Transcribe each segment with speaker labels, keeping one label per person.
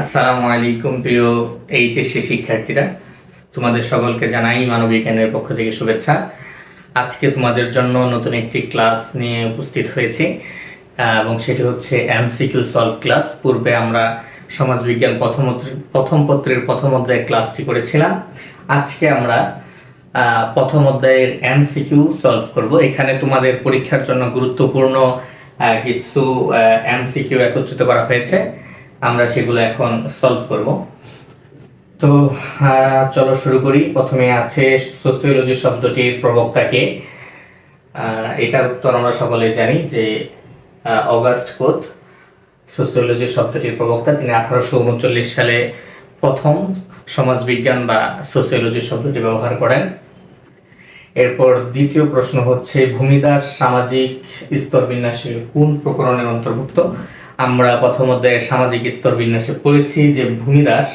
Speaker 1: আসসালামু আলাইকুম প্রিয় এইচএসসি শিক্ষার্থীরা। তোমাদের সকলকে জানাই মানবিজ্ঞানের পক্ষ থেকে শুভেচ্ছা। আজকে তোমাদের জন্য নতুন একটি ক্লাস নিয়ে উপস্থিত হয়েছি এবং সেটি হচ্ছে এমসিকিউ সলভ ক্লাস। পূর্বে আমরা সমাজবিজ্ঞান প্রথম প্রথম পত্রের প্রথম অধ্যায়ের ক্লাসটি করেছিলাম। আজকে আমরা প্রথম অধ্যায়ের এমসিকিউ সলভ করব। এখানে তোমাদের পরীক্ষার জন্য গুরুত্বপূর্ণ কিছু এমসিকিউ একত্রিত করা হয়েছে। আমরা সেগুলো এখন সলভ করব। তো চলো শুরু করি। প্রথমে আছে সোসিওলজি শব্দটির প্রবক্তাকে। এটার উত্তর আমরা সকলে জানি যে অগাস্ট কোথ সোসিওলজি শব্দটির প্রবক্তা, তিনি আঠারোশো উনচল্লিশ সালে প্রথম সমাজবিজ্ঞান বা সোসিওলজি শব্দটি ব্যবহার করেন। এরপর দ্বিতীয় প্রশ্ন হচ্ছে, ভূমিদাস সামাজিক স্তর বিন্যাসের কোন প্রকরণের অন্তর্ভুক্ত? আমরা প্রথম অধ্যায়ে সামাজিক স্তর বিন্যাসে পড়েছি যে ভূমিদাস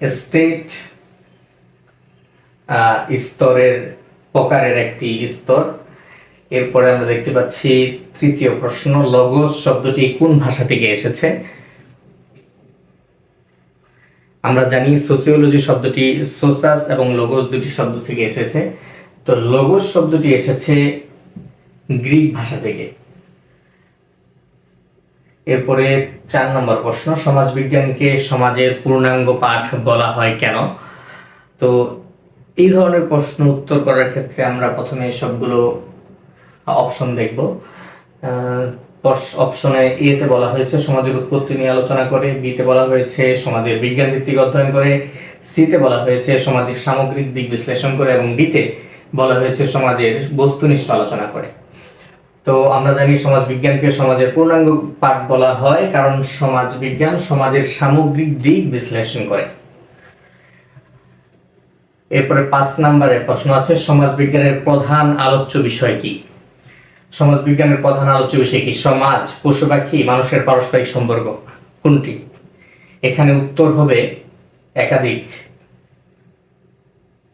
Speaker 1: স্টেট স্তরের প্রকারের একটি স্তর। এরপরে আমরা দেখতে পাচ্ছি তৃতীয় প্রশ্ন, লগোস শব্দটি কোন ভাষা থেকে এসেছে? আমরা জানি সোসিওলজি শব্দটি সোসাস এবং লগোস দুটি শব্দ থেকে এসেছে। তো লগোস শব্দটি এসেছে গ্রিক ভাষা থেকে। এরপরে চার নম্বর প্রশ্ন, সমাজবিজ্ঞানকে সমাজের পূর্ণাঙ্গ পাঠ বলা হয় কেন? তো এই ধরনের প্রশ্ন উত্তর করার ক্ষেত্রে আমরা প্রথমে সবগুলো অপশন দেখব। অপশনে এতে বলা হয়েছে, সমাজের উৎপত্তি নিয়ে আলোচনা করে। বিতে বলা হয়েছে, সমাজের বিজ্ঞান ভিত্তিক অধ্যয়ন করে। সিতে বলা হয়েছে, সামাজিক সামগ্রিক দিক বিশ্লেষণ করে। এবং ডিতে বলা হয়েছে, সমাজের বস্তুনিষ্ঠ আলোচনা করে। তো আমরা জানি সমাজ বিজ্ঞানকে সমাজের পূর্ণাঙ্গ পাঠ বলা হয়, কারণ সমাজ বিজ্ঞান সমাজের সামগ্রিক দিক বিশ্লেষণ করে। এরপরে পাঁচ নম্বরে প্রশ্ন আছে সমাজ বিজ্ঞানের প্রধান আলোচ্য বিষয় কি? সমাজ বিজ্ঞানের প্রধান আলোচ্য বিষয় কি? সমাজ পশু পাখি মানুষের পারস্পরিক সম্পর্ক, কোনটি? এখানে উত্তর হবে একাধিক।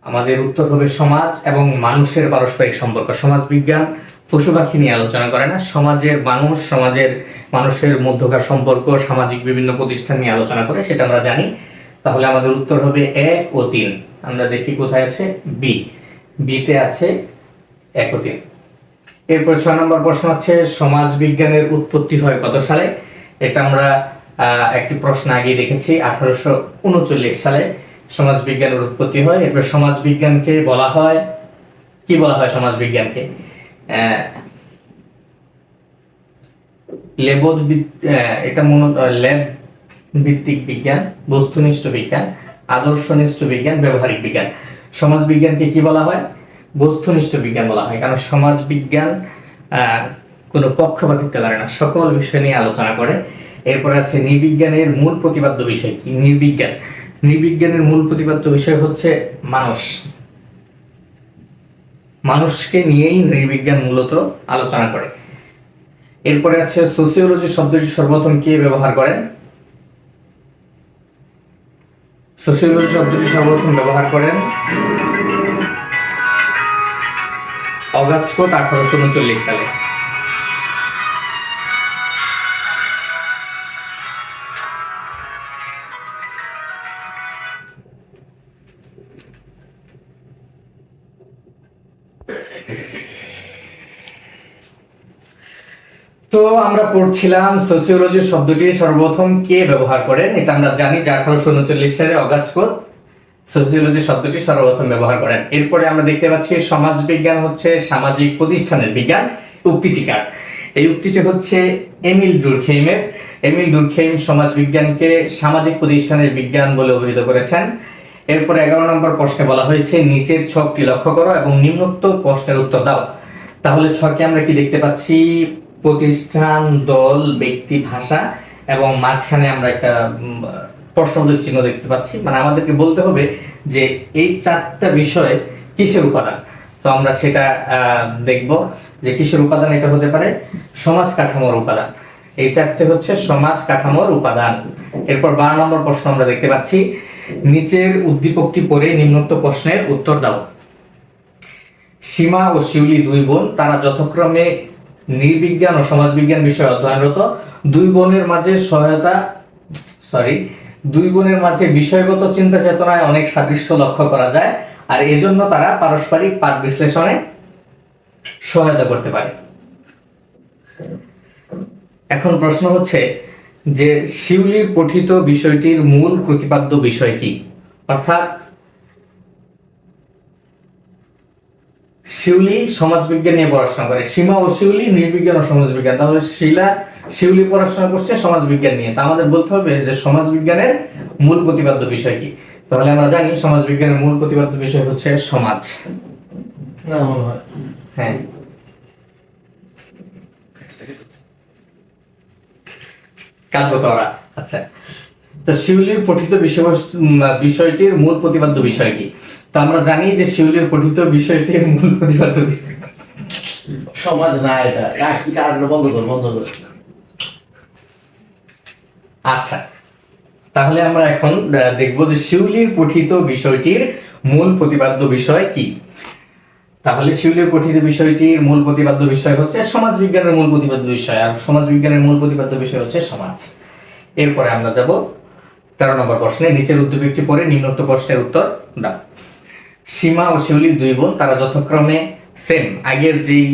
Speaker 1: আমাদের উত্তর হবে সমাজ এবং মানুষের পারস্পরিক সম্পর্ক সমাজ বিজ্ঞান পশু পাখি নিয়ে আলোচনা করে না, সমাজের মানুষ, সমাজের মানুষের মধ্যকার সম্পর্ক, সামাজিক বিভিন্ন প্রতিষ্ঠান নিয়ে আলোচনা করে, সেটা আমরা জানি। তাহলে আমাদের উত্তর হবে এক ও তিন। আমরা দেখি কোথায় আছে বি। বিতে আছে এক ও তিন। এরপর ছয় নম্বর প্রশ্ন হচ্ছে, সমাজ বিজ্ঞানের উৎপত্তি হয় কত সালে? এটা আমরা একটি প্রশ্ন আগে দেখেছি, আঠারোশো উনচল্লিশ সালে সমাজ বিজ্ঞানের উৎপত্তি হয়। এরপর সমাজ বিজ্ঞানকে বলা হয়, কি বলা হয় সমাজ বিজ্ঞানকে? লেবোধ এটা মূলত ল্যাব ভিত্তিক বিজ্ঞান, বস্তুনিষ্ঠ বিজ্ঞান, আদর্শনিষ্ঠ বিজ্ঞান, ব্যবহারিক বিজ্ঞান। সমাজ বিজ্ঞানকে কি বলা হয়? বস্তুনিষ্ঠ বিজ্ঞান বলা হয়, কারণ সমাজ বিজ্ঞান কোনো পক্ষপাতিত্ব করে না, সকল বিষয় নিয়ে আলোচনা করে। এরপর আছে নির্বিজ্ঞানের মূল প্রতিপাদ্য বিষয় কি? নির্বিজ্ঞান। নির্বিজ্ঞানের মূল প্রতিপাদ্য বিষয় হচ্ছে মানুষ। মানুষকে নিয়েই নির্বিজ্ঞান মূলত আলোচনা করে। এরপরে আছে সোসিওলজি শব্দটি সর্বপ্রথম কে ব্যবহার করেন সোসিওলজি শব্দটি সর্বপ্রথম ব্যবহার করেন অগাস্ট কোট আঠারোশো উনচল্লিশ সালে। আমরা পড়ছিলাম সোসিওলজি শব্দটি সর্বপ্রথম কে ব্যবহার করেন? এটা আমরা জানি যে আঠারোশো উনচল্লিশ সালে অগাস্ট কোট সোসিওলজি শব্দটি সর্বপ্রথম ব্যবহার করেন। এরপরে আমরা দেখতে পাচ্ছি সমাজ বিজ্ঞান হচ্ছে সামাজিক প্রতিষ্ঠানের বিজ্ঞান, উক্তিটিকার। এই উক্তিটি হচ্ছে এমিল ডুরখেইমের এমিল ডুরখেইম সমাজ বিজ্ঞানকে সামাজিক প্রতিষ্ঠানের বিজ্ঞান বলে অভিহিত করেছেন। এরপর এগারো নম্বর প্রশ্নে বলা হয়েছে, নিচের ছকটি লক্ষ্য করো এবং নিম্নোক্ত প্রশ্নের উত্তর দাও। তাহলে ছকে আমরা কি দেখতে পাচ্ছি? প্রতিষ্ঠান, দল, ব্যক্তি, ভাষা এবং মাঝখানে আমরা একটা প্রশ্নবোধক চিহ্ন দেখতে পাচ্ছি। মানে আমাদেরকে বলতে হবে যে এই চারটা বিষয় কিসের উপাদান? তো আমরা সেটা দেখব যে কিসের উপাদান এটা হতে পারে? সমাজ কাঠামোর উপাদান। এই চারটে হচ্ছে সমাজ কাঠামোর উপাদান। এরপর বারো নম্বর প্রশ্ন আমরা দেখতে পাচ্ছি। নিচের উদ্দীপকটি পড়ে নিম্নোক্ত প্রশ্নের উত্তর দাও। সীমা ও শিউলি দুই বোন, তারা যথাক্রমে নির্বিজ্ঞান ও সমাজবিজ্ঞান বিষয়ে অধ্যয়নরত। দুই বোনের মাঝে সহায়তা সরি দুই বোনের মাঝে বিষয়গত চিন্তা চেতনায় অনেক সাদৃশ্য লক্ষ্য করা যায় আর এজন্য তারা পারস্পরিক পাঠ বিশ্লেষণে সহায়তা করতে পারে। এখন প্রশ্ন হচ্ছে যে শিউলির পঠিত বিষয়টির মূল প্রতিপাদ্য বিষয় কি? অর্থাৎ শিউলি সমাজবিজ্ঞান নিয়ে পড়াশোনা করে। সীমা ও শিউলি নির্বিজ্ঞান ও সমাজবিজ্ঞান। তাহলে শিলা শিউলি পড়াশোনা করছে সমাজবিজ্ঞান নিয়ে। তা আমাদের বলতে হবে যে সমাজবিজ্ঞানের মূল প্রতিপাদ্য বিষয় কি? তাহলে আমরা জানি সমাজবিজ্ঞানের মূল প্রতিপাদ্য বিষয় হচ্ছে সমাজ।
Speaker 2: না মনে হয়।
Speaker 1: হ্যাঁ। কাঁদবো আচ্ছা। তো শিউলির পঠিত বিষয়বস্তু বিষয়টির মূল প্রতিপাদ্য বিষয় কি? তো আমরা জানি যে শিউলির পঠিত বিষয়টির মূল প্রতিপাদ্য
Speaker 2: সমাজ না এটা। কার কি কার বন্ধ কর বন্ধ কর।
Speaker 1: আচ্ছা তাহলে আমরা এখন দেখব যে শিউলির পঠিত বিষয়টির মূল প্রতিপাদ্য বিষয় কি। তাহলে শিউলির পঠিত বিষয়টির মূল প্রতিপাদ্য বিষয় হচ্ছে সমাজ বিজ্ঞানের মূল প্রতিপাদ্য বিষয় আর সমাজ বিজ্ঞানের মূল প্রতিপাদ্য বিষয় হচ্ছে সমাজ। এরপরে আমরা যাব তেরো নম্বর প্রশ্নে নিচের উদ্যোগ একটি পরে নিম্নোক্ত প্রশ্নের উত্তর দাও। সীমা ও শিউলি দুই বোন, তারা যথাক্রমে সেম আগের যেই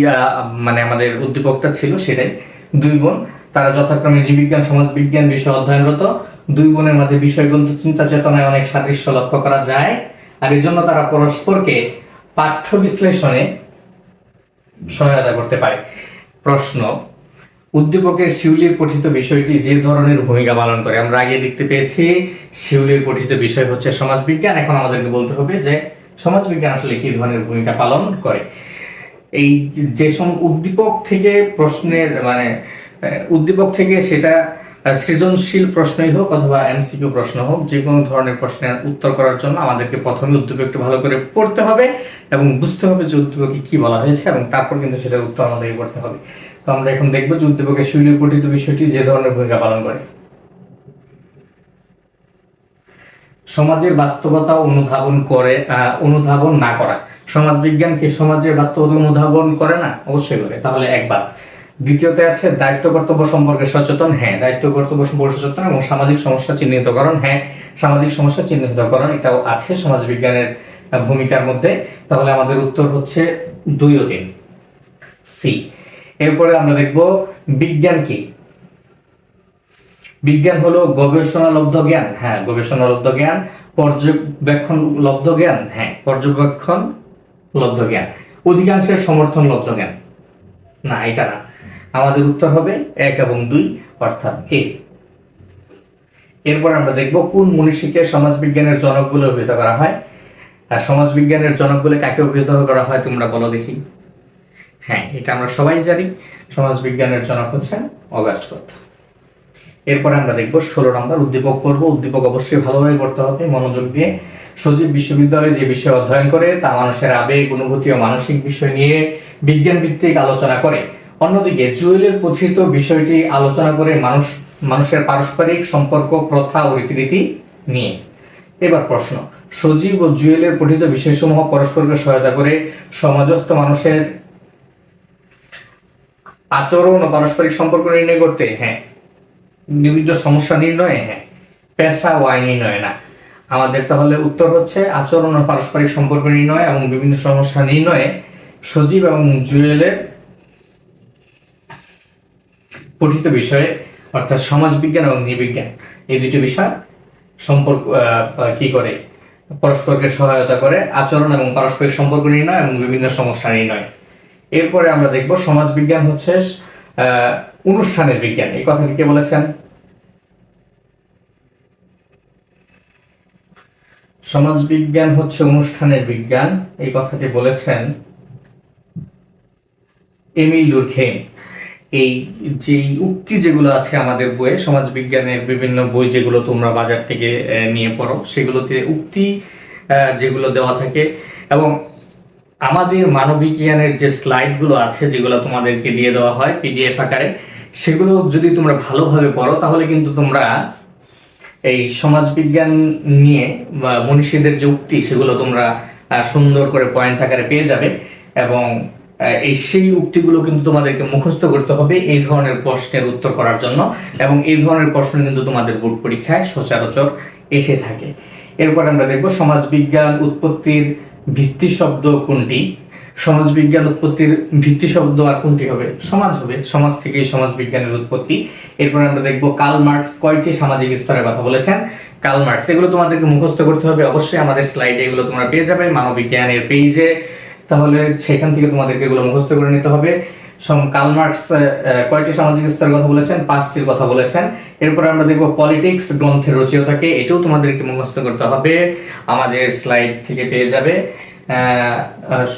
Speaker 1: মানে আমাদের উদ্দীপকটা ছিল সেটাই। দুই বোন, তারা যথাক্রমে নৃবিজ্ঞান সমাজবিজ্ঞান বিষয় অধ্যয়নরত। দুই বোনের মাঝে বিষয়গত চিন্তা চেতনায় অনেক সাদৃশ্য লক্ষ্য করা যায়। আর এর জন্য তারা পরস্পরকে পাঠ্য বিশ্লেষণে সহায়তা করতে পারে। প্রশ্ন, উদ্দীপকের শিউলির পঠিত বিষয়টি যে ধরনের ভূমিকা পালন করে? আমরা আগে দেখতে পেয়েছি, শিউলির পঠিত বিষয় হচ্ছে সমাজবিজ্ঞান। এখন আমাদেরকে বলতে হবে যে সমাজবিজ্ঞান আসলে কি ধরনের ভূমিকা পালন করে? এই যে সব উদ্দীপক থেকে প্রশ্নের মানে উদ্দীপক থেকে সেটা সৃজনশীল প্রশ্নই হোক অথবা এমসিকিউ প্রশ্ন হোক, যে কোনো ধরনের প্রশ্নের উত্তর করার জন্য আমাদেরকে প্রথমে উদ্দীপকটি ভালো করে পড়তে হবে এবং বুঝতে হবে যে উদ্দীপকে কি বলা হয়েছে এবং তারপর কিন্তু সেটার উত্তর আমাদেরকে করতে হবে। তো আমরা এখন দেখব যে উদ্দীপকের শৈলী বিষয়টি যে ধরনের ভূমিকা পালন করে। সমাজের বাস্তবতা অনুধাবন করে অনুধাবন না করা। সমাজ বিজ্ঞান কি সমাজের বাস্তবতা অনুধাবন করে না? অবশ্যই করে। তাহলে একবার দ্বিতীয়তে আছে দায়িত্ব কর্তব্য সম্পর্কে সচেতন। হ্যাঁ দায়িত্ব কর্তব্য সম্পর্কে সচেতন এবং সামাজিক সমস্যা চিহ্নিতকরণ। হ্যাঁ সামাজিক সমস্যা চিহ্নিতকরণ, এটাও আছে সমাজ বিজ্ঞানের ভূমিকার মধ্যে। তাহলে আমাদের উত্তর হচ্ছে দুই ও তিন। সি। এরপরে আমরা দেখব বিজ্ঞান কি? বিজ্ঞান হলো গবেষণা লব্ধ জ্ঞান। হ্যাঁ গবেষণা লব্ধ জ্ঞান পর্যবেক্ষণ লব্ধ জ্ঞান হ্যাঁ পর্যবেক্ষণ লব্ধ জ্ঞান। অধিকাংশের সমর্থন লব্ধ জ্ঞান। না, এটা না। আমাদের উত্তর হবে এক এবং দুই, অর্থাৎ এ। এরপর আমরা দেখব কোন মনীষীকে সমাজবিজ্ঞানের জনক বলে অভিহিত করা হয়। আর সমাজবিজ্ঞানের জনক বলে কাকে অভিহিত করা হয় তোমরা বলো দেখি। হ্যাঁ এটা আমরা সবাই জানি। সমাজবিজ্ঞানের জনক হচ্ছেন অগাস্ট এরপরে আমরা দেখব ষোলো নম্বর, উদ্দীপক পর্ব উদ্দীপক অবশ্যই ভালোভাবে পড়তে হবে, মনোযোগ দিয়ে। সজীব বিশ্ববিদ্যালয়ে যে বিষয় অধ্যয়ন করে, তা মানুষের আবেগ, অনুভূতি ও মানসিক বিষয় নিয়ে বিজ্ঞান ভিত্তিক আলোচনা করে। অন্যদিকে জুয়েলের কথিত বিষয়টি আলোচনা করে মানুষ, মানুষের পারস্পরিক সম্পর্ক, প্রথা ও রীতিনীতি নিয়ে। এবার প্রশ্ন, সজীব ও জুয়েলের পঠিত বিষয়সমূহ পরস্পরকে সহায়তা করে সমাজস্থ মানুষের আচরণ ও পারস্পরিক সম্পর্ক নির্ণয় করতে? হ্যাঁ বিভিন্ন সমস্যা নির্ণয়ে হ্যাঁ পেশা ও আইন নির্ণয় না। আমাদের তাহলে উত্তর হচ্ছে আচরণ ও পারস্পরিক সম্পর্ক নির্ণয় এবং বিভিন্ন সমস্যা নির্ণয়ে সজীব এবং জুয়েলের পঠিত বিষয়ে, অর্থাৎ সমাজবিজ্ঞান এবং নৃবিজ্ঞান এই দুটি বিষয় সম্পর্ক কি করে? পরস্পরকে সহায়তা করে আচরণ এবং পারস্পরিক সম্পর্ক নির্ণয় এবং বিভিন্ন সমস্যা নির্ণয়। এরপরে আমরা দেখব সমাজবিজ্ঞান হচ্ছে অনুষ্ঠানের বিজ্ঞান। এই কথাটি কে বলেছেন? সমাজ বিজ্ঞান হচ্ছে অনুষ্ঠানের বিজ্ঞান। এই কথাটি বলেছেন এমিল এই যে উক্তি যেগুলো আছে আমাদের বইয়ে সমাজ বিজ্ঞানের বিভিন্ন বই যেগুলো তোমরা বাজার থেকে নিয়ে পড়ো, সেগুলোতে উক্তি যেগুলো দেওয়া থাকে এবং আমাদের মানবিক জ্ঞানের যে স্লাইডগুলো আছে, যেগুলো তোমাদেরকে দিয়ে দেওয়া হয়, পিডিএফ আকারে সেগুলো যদি তোমরা ভালোভাবে পড়ো, তাহলে কিন্তু তোমরা এই সমাজবিজ্ঞান নিয়ে বা মনীষীদের যে উক্তি, সেগুলো তোমরা সুন্দর করে পয়েন্ট আকারে পেয়ে যাবে এবং এই সেই উক্তিগুলো কিন্তু তোমাদেরকে মুখস্থ করতে হবে এই ধরনের প্রশ্নের উত্তর করার জন্য এবং এই ধরনের প্রশ্ন কিন্তু তোমাদের বোর্ড পরীক্ষায় সচরাচর এসে থাকে। এরপর আমরা দেখব সমাজবিজ্ঞান উৎপত্তির ভিত্তি শব্দ কোনটি? সমাজবিজ্ঞান উৎপত্তির ভিত্তি শব্দ আর কোনটি হবে? সমাজ হবে। সমাজ থেকেই সমাজ বিজ্ঞানের উৎপত্তি। এরপর আমরা দেখব কার্ল মার্কস কয়টি সামাজিক স্তরের কথা বলেছেন। কার্ল মার্কস এগুলো তোমাদেরকে মুখস্থ করতে হবে। অবশ্যই আমাদের স্লাইডে এগুলো তোমরা পেয়ে যাবে মানবিজ্ঞানের পেজে তাহলে সেখান থেকে তোমাদেরকে এগুলো মুখস্থ করে নিতে হবে। কার্ল মার্কস আহ, সামাজিক স্তরের কথা বলেছেন? পাঁচটির কথা বলেছেন। এরপর আমরা দেখব পলিটিক্স গ্রন্থের রচয়িতাকে। এটাও তোমাদেরকে মুখস্থ করতে হবে। আমাদের স্লাইড থেকে পেয়ে যাবে।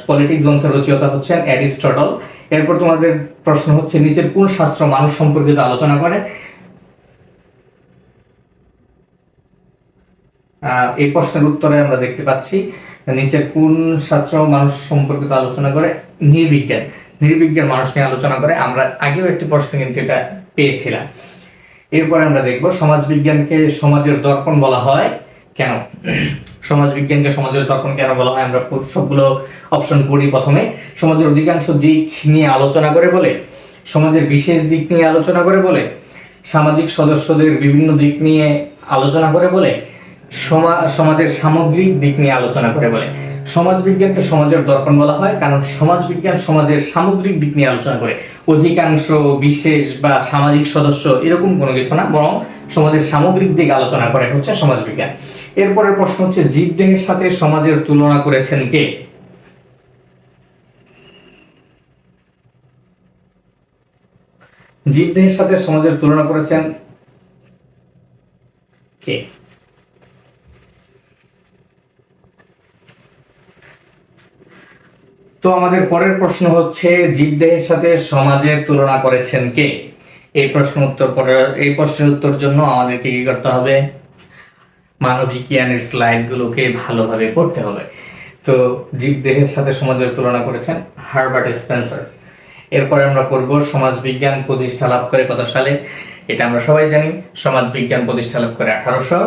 Speaker 1: পলিটিক্স গ্রন্থের রচয়িতা হচ্ছেন অ্যারিস্টটল এরপর তোমাদের প্রশ্ন হচ্ছে, নিচের কোন শাস্ত্র মানুষ সম্পর্কিত আলোচনা করে? এই প্রশ্নের উত্তরে আমরা দেখতে পাচ্ছি, নিচের কোন শাস্ত্র মানুষ সম্পর্কিত আলোচনা করে? নির্বিজ্ঞান নির্বিজ্ঞান মানুষ নিয়ে আলোচনা করে। আমরা আগেও একটি প্রশ্ন কিন্তু এটা পেয়েছিলাম। এরপরে আমরা দেখব, সমাজবিজ্ঞানকে সমাজের দর্পণ বলা হয়। কেন? সমাজবিজ্ঞানকে সমাজের দর্পণ কেন বলা হয়? আমরা সবগুলো অপশন করি প্রথমে। সমাজের অধিকাংশ দিক নিয়ে আলোচনা করে বলে, সমাজের বিশেষ দিক নিয়ে আলোচনা করে বলে, সামাজিক সদস্যদের বিভিন্ন দিক নিয়ে আলোচনা করে বলে, সমা- সমাজের সামগ্রিক দিক নিয়ে আলোচনা করে বলে। সমাজবিজ্ঞানকে সমাজের দর্পণ বলা হয়, কারণ সমাজবিজ্ঞান সমাজের সামগ্রিক দিক নিয়ে আলোচনা করে। অধিকাংশ বিশেষ বা সামাজিক সদস্য এরকম কোনো কিছু না, বরং সমাজের সামগ্রিক দিক আলোচনা করে হচ্ছে সমাজবিজ্ঞান। এরপরের প্রশ্ন হচ্ছে, জীবদেহের সাথে সমাজের তুলনা করেছেন কে? জীবদেহের সাথে সমাজের তুলনা করেছেন কে? তো আমাদের পরের প্রশ্ন হচ্ছে, জীবদেহের সাথে সমাজের তুলনা করেছেন কে? এই প্রশ্ন উত্তর এই প্রশ্নের উত্তর জন্য আমাদেরকে কি করতে হবে? মানবিক জ্ঞানের স্লাইডগুলোকে ভালোভাবে পড়তে হবে। তো জীবদেহের সাথে সমাজের তুলনা করেছেন হার্বার্ট স্পেন্সার। এরপরে আমরা পড়ব সমাজবিজ্ঞান প্রতিষ্ঠা লাভ করে কত সালে? এটা আমরা সবাই জানি। সমাজ বিজ্ঞান প্রতিষ্ঠা লাভ করে আঠারোশো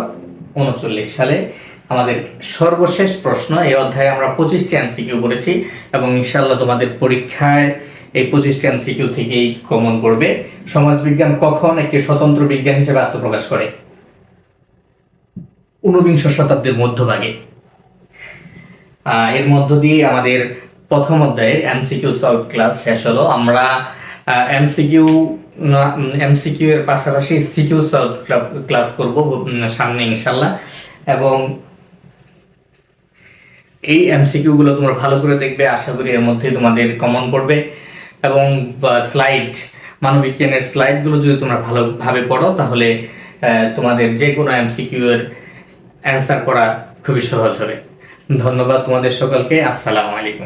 Speaker 1: উনচল্লিশ সালে আমাদের সর্বশেষ প্রশ্ন, এই অধ্যায়ে আমরা পঁচিশটি এমসিকিউ করেছি এবং ইনশাল্লাহ তোমাদের পরীক্ষায় এই পঁচিশটি এমসিকিউ থেকেই কমন করবে সমাজবিজ্ঞান কখন একটি স্বতন্ত্র বিজ্ঞান হিসেবে আত্মপ্রকাশ করে? ঊনবিংশ শতাব্দীর মধ্যভাগে। এর মধ্য দিয়ে আমাদের প্রথম অধ্যায়ের এমসিকিউ সলভ ক্লাস শেষ হলো। আমরা এমসিকিউ এমসিকিউ এর পাশাপাশি সিকিউ সলভ ক্লাস করব সামনে ইনশাল্লাহ। এবং এই এমসিকিউ গুলো তোমরা ভালো করে দেখবে, আশা করি এর মধ্যে তোমাদের কমন পড়বে। এবং স্লাইড মানবিজ্ঞানের স্লাইডগুলো যদি তোমরা ভালোভাবে পড়ো, তাহলে তোমাদের যে কোনো এমসিকিউ এর অ্যান্সার করা খুবই সহজ হবে। ধন্যবাদ তোমাদের সকলকে, আসসালামু আলাইকুম।